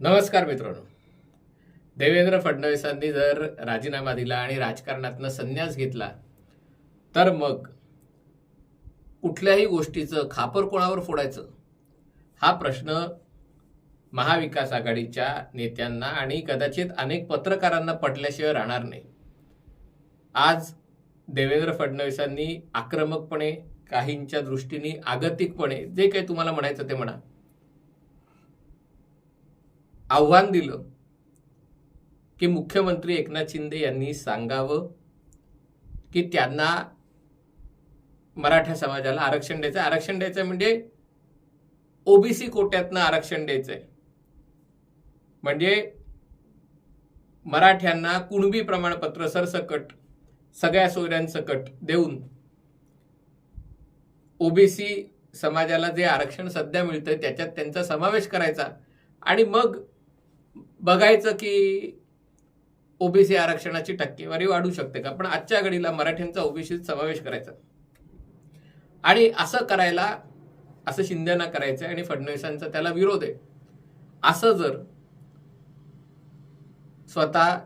नमस्कार मित्रांनो. देवेंद्र फडणवीसांनी जर राजीनामा दिला आणि राजकारणातनं संन्यास घेतला तर मग कुठल्याही गोष्टीचं खापर कोणावर फोडायचं? हा प्रश्न महाविकास आघाडीच्या नेत्यांना आणि कदाचित अनेक पत्रकारांना पटल्याशिवाय राहणार नाही. आज देवेंद्र फडणवीसांनी आक्रमकपणे काहींच्या दृष्टीने आगतिकपणे जे काही तुम्हाला म्हणायचं ते म्हणा. आव्हान दिलं की मुख्यमंत्री एकनाथ शिंदे यांनी सांगावं की त्यांना मराठा समाजाला आरक्षण द्यायचं आरक्षण द्यायचं म्हणजे ओबीसी कोट्यातनं आरक्षण द्यायचंय म्हणजे मराठ्यांना कुणबी प्रमाणपत्र सरसकट सगळ्या सोयऱ्यांसकट देऊन ओबीसी समाजाला जे आरक्षण सध्या मिळतं त्याच्यात त्यांचा समावेश करायचा. आणि मग बघायचं की ओबीसी आरक्षणाची टक्केवारी वाढू शकते का? पण आजच्या घडीला मराठ्यांचा ओबीसीत समावेश करायचा. आणि असं करायला असं शिंदेना करायचं आणि फडणवीसांचा त्याला विरोध आहे. असं जर स्वतः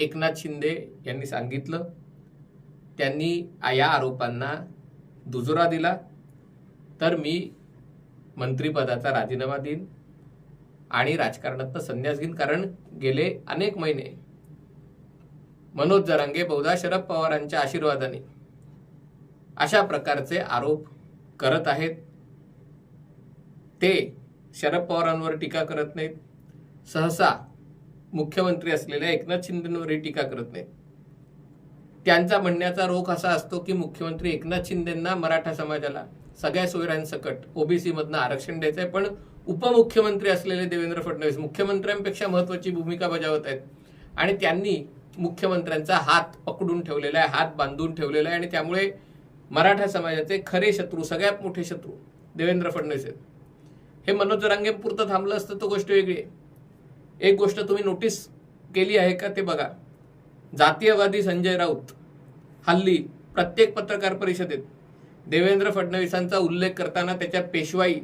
एकनाथ शिंदे यांनी सांगितलं त्यांनी या आरोपांना दुजोरा दिला. तर मी मंत्रिपदाचा राजीनामा देईन आणि राजकारणातनं संन्यास घेईन कारण गेले अनेक महिने मनोज जरांगे बहुधा शरद पवारांच्या आशीर्वादाने अशा प्रकारचे आरोप करत आहेत. ते शरद पवारांवर टीका करत नाहीत. सहसा मुख्यमंत्री असलेल्या एकनाथ शिंदेंवरही टीका करत नाहीत. त्यांचा म्हणण्याचा रोख असा असतो की मुख्यमंत्री एकनाथ शिंदेंना मराठा समाजाला सगळ्या सोयऱ्यांसकट ओबीसी मधनं आरक्षण द्यायचंय. पण उपमुख्यमंत्री असलेले देवेंद्र फडणवीस मुख्यमंत्र्यांपेक्षा महत्वाची भूमिका बजावत आहेत. आणि त्यांनी मुख्यमंत्र्यांचा हात पकडून ठेवलेला आहे हात बांधून ठेवलेला आहे. आणि त्यामुळे मराठा समाजाचे खरे शत्रू सगळ्यात मोठे शत्रू देवेंद्र फडणवीस आहेत. हे मनोज रांगेपुरतं थांबलं असतं तो गोष्ट वेगळी आहे. एक गोष्ट तुम्ही नोटीस केली आहे का ते बघा. जातीयवादी संजय राऊत हल्ली प्रत्येक पत्रकार परिषदेत देवेंद्र फडणवीसांचा उल्लेख करताना त्याच्या पेशवाई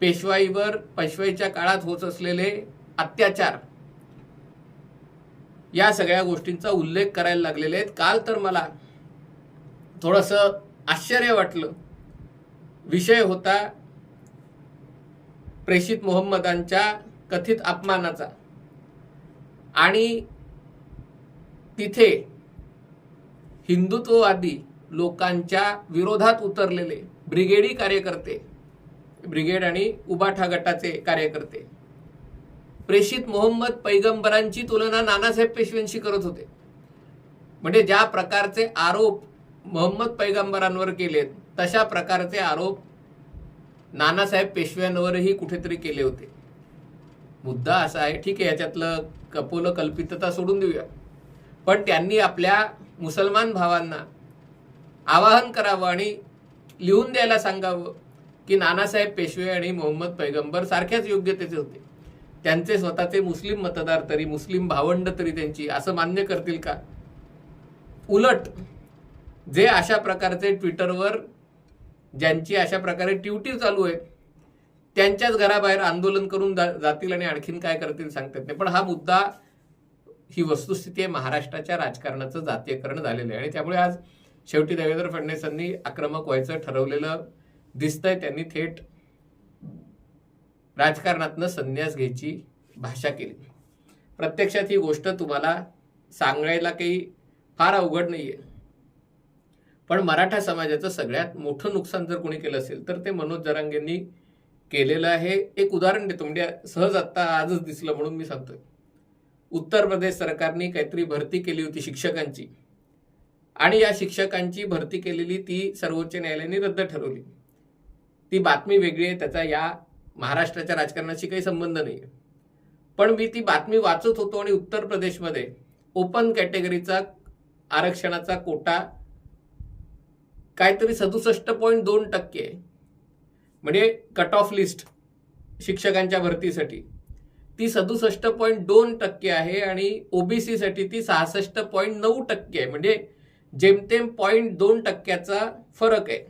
पेशवाईवर पेशवाईच्या काळात होत असलेले अत्याचार या सगळ्या गोष्टींचा उल्लेख करायला लागलेले आहेत. काल तर मला थोडस आश्चर्य वाटलं. विषय होता प्रेषित मोहम्मदांच्या कथित अपमानाचा. आणि तिथे हिंदुत्ववादी लोकांच्या विरोधात उतरलेले ब्रिगेडी कार्यकर्ते ब्रिगेड आणि उबाठा गटाचे कार्यकर्ते प्रेषित मोहम्मद पैगंबरांची तुलना नानासाहेब पेशव्यांशी करत होते. म्हणजे ज्या प्रकारचे आरोप मोहम्मद पैगंबरांवर केलेत तशा प्रकारचे आरोप नानासाहेब पेशव्यांवरही कुठेतरी केले होते. मुद्दा असा आहे ठीक आहे याच्यातलं कपोल कल्पितता सोडून देऊया. पण त्यांनी आपल्या मुसलमान भावांना आवाहन करावं आणि लिहून द्यायला सांगावं की नानासाहेब पेशवे आणि मोहम्मद पैगंबर सारख्याच योग्यतेचे होते. त्यांचे स्वतःचे मुस्लिम मतदार तरी मुस्लिम भावंड तरी त्यांची असं मान्य करतील का? उलट जे अशा प्रकारचे ट्विटरवर ज्यांची अशा प्रकारे ट्युटी चालू आहे त्यांच्याच घराबाहेर आंदोलन करून जा- जातील आणि आणखीन काय करतील सांगतात नाही. पण हा मुद्दा ही वस्तुस्थिती आहे. महाराष्ट्राच्या राजकारणाचं जातीयकरण झालेलं आहे. आणि त्यामुळे आज शेवटी देवेंद्र फडणवीसांनी आक्रमक व्हायचं ठरवलेलं दिसतंय. त्यांनी थेट राजकारणातनं संन्यास घ्यायची भाषा केली. प्रत्यक्षात ही गोष्ट तुम्हाला सांगायला काही फार अवघड नाही आहे पण मराठा समाजाचं सगळ्यात मोठं नुकसान जर कोणी केलं असेल तर ते मनोज जरांगेंनी केलेलं आहे. एक उदाहरण देतो. म्हणजे सहज आत्ता आजच दिसलं म्हणून मी सांगतोय. उत्तर प्रदेश सरकारने काहीतरी भरती केली होती शिक्षकांची. आणि या शिक्षकांची भरती केलेली ती सर्वोच्च न्यायालयाने रद्द ठरवली. ती बातमी वेगळी आहे त्याचा या महाराष्ट्राच्या राजकारणाशी काही संबंध नाही पण मी ती बातमी वाचत होतो आणि उत्तर प्रदेशमध्ये ओपन कॅटेगरीचा आरक्षणाचा कोटा काहीतरी सदुसष्ट पॉईंट दोन टक्के म्हणजे कट ऑफ लिस्ट शिक्षकांच्या भरतीसाठी. ती सदुसष्ट पॉईंट दोन टक्के आहे आणि ओबीसीसाठी ती सहासष्ट पॉईंट नऊ टक्के आहे. म्हणजे जेमतेम पॉईंट दोन टक्क्याचा फरक आहे.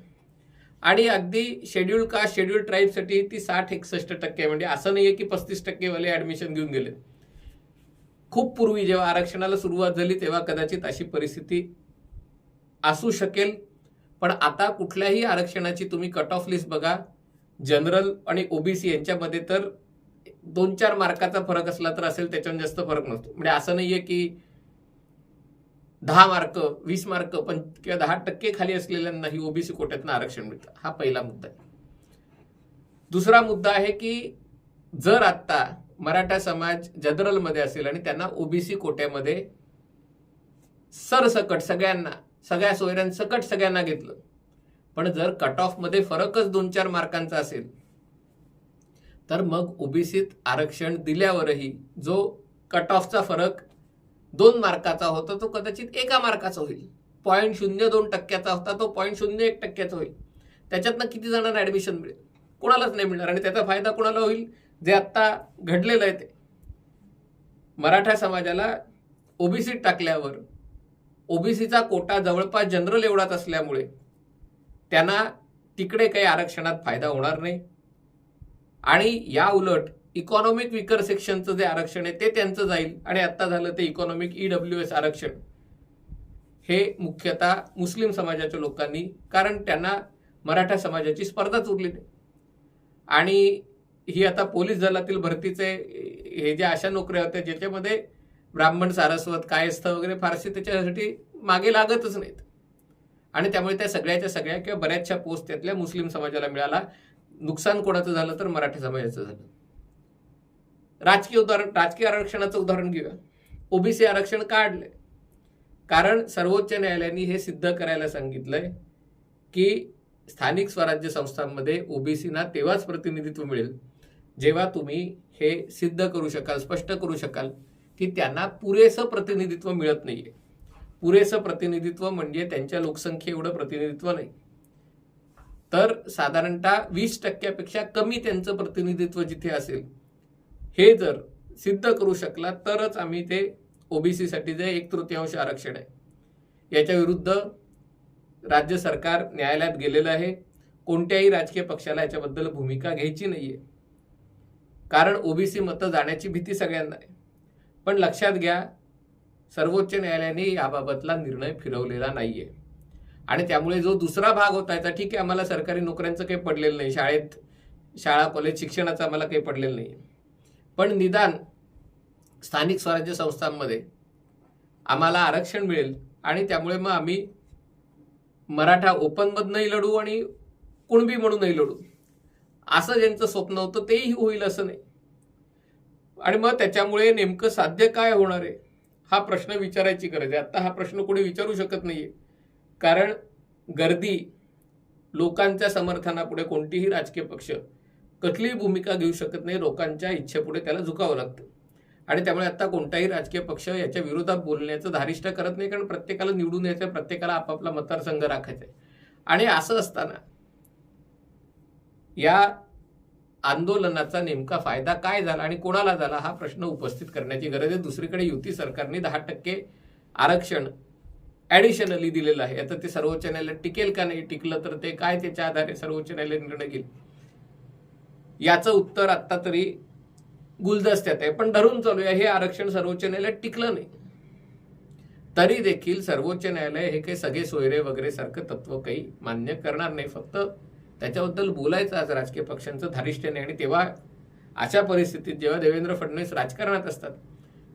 आणि अगदी शेड्यूल कास्ट शेड्यूल ट्राईबसाठी ती साठ एकसष्ट टक्के आहे. म्हणजे असं नाही आहे की पस्तीस टक्केवाले ॲडमिशन घेऊन गेले. खूप पूर्वी जेव्हा आरक्षणाला सुरुवात झाली तेव्हा कदाचित अशी परिस्थिती असू शकेल. पण आता कुठल्याही आरक्षणाची तुम्ही कट ऑफ लिस्ट बघा. जनरल आणि ओबीसी यांच्यामध्ये तर दोन चार मार्काचा फरक असला तर असेल त्याच्यावर जास्त फरक नसतो. म्हणजे असं नाहीये की दहा मार्क वीस मार्क पण किंवा दहा टक्के खाली असलेल्यांनाही ओबीसी कोट्यातनं आरक्षण मिळतं. हा पहिला मुद्दा आहे. दुसरा मुद्दा आहे की जर आत्ता मराठा समाज जनरलमध्ये असेल आणि त्यांना ओबीसी कोट्यामध्ये सरसकट सगळ्यांना सगळ्या सोयऱ्यांसकट सगळ्यांना घेतलं पण जर कट ऑफमध्ये फरकच दोन चार मार्कांचा असेल तर मग ओबीसीत आरक्षण दिल्यावरही जो कट ऑफचा फरक दोन मार्काचा होता तो कदाचित एका मार्काचा होईल. पॉईंट शून्य दोन टक्क्याचा होता तो पॉईंट शून्य एक टक्क्याचा होईल. त्याच्यातनं किती जणांना ॲडमिशन मिळेल? कोणालाच नाही मिळणार आणि त्याचा फायदा कोणाला होईल? जे आत्ता घडलेलं आहे ते. मराठा समाजाला ओबीसीत टाकल्यावर ओबीसीचा कोटा जवळपास जनरल एवढाच असल्यामुळे त्यांना तिकडे काही आरक्षणात फायदा होणार नाही. आणि या उलट इकॉनॉमिक विकर सेक्शनचं जे आरक्षण आहे ते त्यांचं जाईल. आणि आता झालं ते इकॉनॉमिक ईडब्ल्यू एस आरक्षण. हे मुख्यतः मुस्लिम समाजाच्या लोकांनी कारण त्यांना मराठा समाजाची स्पर्धाच उरली नाही आणि ही आता पोलीस दलातील भरतीचे हे ज्या अशा नोकऱ्या होत्या ज्याच्यामध्ये ब्राह्मण सारस्वत कायस्थ वगैरे फारसे त्याच्यासाठी मागे लागतच नाहीत. आणि त्यामुळे त्या सगळ्याच्या सगळ्या किंवा बऱ्याचशा पोस्ट त्यातल्या मुस्लिम समाजाला मिळाला. नुकसान कोणाचं झालं तर मराठा समाजाचं झालं. राजकीय उदाहरण राजकीय आरक्षणाचं उदाहरण घेऊया. ओबीसी आरक्षण काढलंय. कारण सर्वोच्च न्यायालयाने हे सिद्ध करायला सांगितलंय की स्थानिक स्वराज्य संस्थांमध्ये ओबीसीना तेव्हाच प्रतिनिधित्व मिळेल जेव्हा तुम्ही हे सिद्ध करू शकाल स्पष्ट करू शकाल की त्यांना पुरेसं प्रतिनिधित्व मिळत नाहीये. पुरेसं प्रतिनिधित्व म्हणजे त्यांच्या लोकसंख्ये एवढं प्रतिनिधित्व नाही. तर साधारणतः वीस टक्क्यापेक्षा कमी त्यांचं प्रतिनिधित्व जिथे असेल हे जर सिद्ध करू शकला तरच आम्ही ते ओबीसीसाठी जे एक तृतीयांश आरक्षण आहे याच्या विरुद्ध राज्य सरकार न्यायालयात गेलेलं आहे. कोणत्याही राजकीय पक्षाला याच्याबद्दल भूमिका घ्यायची नाही आहे कारण ओबीसी मतं जाण्याची भीती सगळ्यांना आहे. पण लक्षात घ्या सर्वोच्च न्यायालयाने याबाबतला निर्णय फिरवलेला नाही आहे आणि त्यामुळे जो दुसरा भाग होता याचा ठीक आहे आम्हाला सरकारी नोकऱ्यांचं काही पडलेलं नाही. शाळेत शाळा कॉलेज शिक्षणाचं आम्हाला काही पडलेलं नाही. पण निदान स्थानिक स्वराज्य संस्थांमध्ये आम्हाला आरक्षण मिळेल आणि त्यामुळे मग आम्ही मराठा ओपनमधनंही लढू आणि कुणबी म्हणूनही लढू. असं ज्यांचं स्वप्न होतं तेही होईल असं नाही. आणि मग त्याच्यामुळे नेमकं साध्य काय होणार आहे हा प्रश्न विचारायची गरज आहे. आता हा प्रश्न कोणी विचारू शकत नाहीये. कारण गर्दी लोकांच्या समर्थनापुढे कोणतीही राजकीय पक्ष कसलीही भूमिका घेऊ शकत नाही लोकांच्या इच्छेपुढे त्याला झुकावं लागतं. आणि त्यामुळे आता कोणताही राजकीय पक्ष याच्या विरोधात बोलण्याचं धारिष्ट करत नाही कारण प्रत्येकाला निवडून यायचं प्रत्येकाला आपापला मतदारसंघ राखायचा आहे आणि असं असताना या आंदोलनाचा नेमका फायदा काय झाला आणि कोणाला झाला हा प्रश्न उपस्थित करण्याची गरज आहे. दुसरीकडे युती सरकारने दहा टक्के आरक्षण ऍडिशनली दिलेलं आहे. आता ते सर्वोच्च न्यायालयात टिकेल का नाही टिकलं तर ते काय त्याच्या आधारे सर्वोच्च न्यायालय निर्णय घेईल? याचं उत्तर आत्ता तरी गुलदस्त्यात आहे. पण धरून चालूया हे आरक्षण सर्वोच्च न्यायालयात टिकलं नाही. तरी देखील सर्वोच्च न्यायालय हे काही सगळे सोयरे वगैरे सारखं तत्व काही मान्य करणार नाही. फक्त त्याच्याबद्दल बोलायचं आज राजकीय पक्षांचं धारिष्ट्य नाही आणि तेव्हा अशा परिस्थितीत जेव्हा देवेंद्र फडणवीस राजकारणात असतात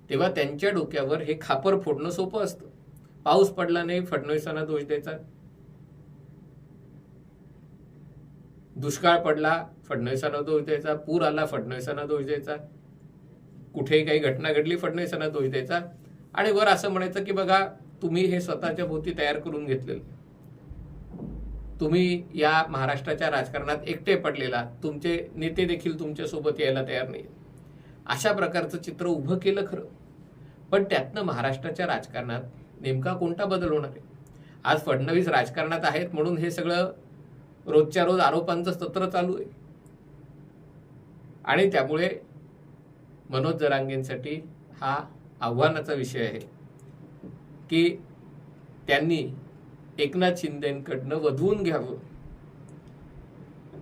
तेव्हा त्यांच्या डोक्यावर हे खापर फोडणं सोपं असतं. पाऊस पडला नाही फडणवीसांना दोष द्यायचा. दुष्काळ पडला फडणवीसांना दोष द्यायचा. पूर आला फडणवीसांना दोष द्यायचा. कुठेही काही घटना घडली फडणवीसांना दोष द्यायचा. आणि वर असं म्हणायचं की बघा तुम्ही हे स्वतःच्या भोवती तयार करून घेतलेलं. तुम्ही या महाराष्ट्राच्या राजकारणात एकटे पडलेला. तुमचे नेते देखील तुमच्यासोबत यायला तयार नाही. अशा प्रकारचं चित्र उभं केलं खरं. पण त्यातनं महाराष्ट्राच्या राजकारणात नेमका कोणता बदल होणार आहे? आज फडणवीस राजकारणात आहेत म्हणून हे सगळं रोजच्या रोज आरोपांचं सत्र चालू आहे. आणि त्यामुळे मनोज जरांगेंसाठी हा आव्हानाचा विषय आहे की त्यांनी एकनाथ शिंदेकडनं वधवून घ्यावं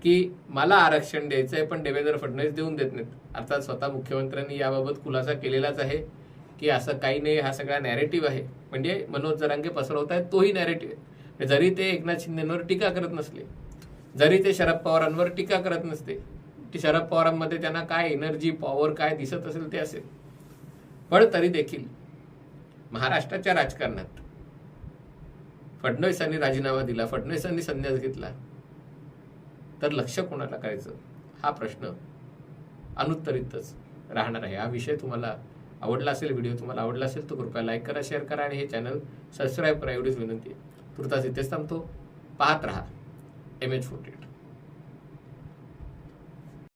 की मला आरक्षण द्यायचं आहे पण देवेंद्र फडणवीस देऊन देत नाहीत. अर्थात स्वतः मुख्यमंत्र्यांनी याबाबत खुलासा केलेलाच आहे. की असं काही नाही हा सगळा नॅरेटिव्ह आहे. म्हणजे मनोज जरांगे पसरवत आहेत तोही नॅरेटिव्ह आहे. म्हणजे जरी ते एकनाथ शिंदेवर टीका करत नसले जरी ते शरद पवारांवर टीका करत नसते की शरद पवारांमध्ये त्यांना काय एनर्जी पॉवर काय दिसत असेल ते असेल. पण तरी देखील महाराष्ट्राच्या राजकारणात फडणवीसांनी राजीनामा दिला फडणवीसांनी संन्यास घेतला तर लक्ष कोणाला करायचं? हा प्रश्न अनुत्तरितच राहणार आहे. हा विषय तुम्हाला आवडला असेल व्हिडिओ तुम्हाला आवडला असेल तर कृपया लाईक करा शेअर करा आणि हे चॅनल सबस्क्राईब करा एवढीच विनंती आहे. तुर्तास इथेच थांबतो. पाहत राहा. M H forty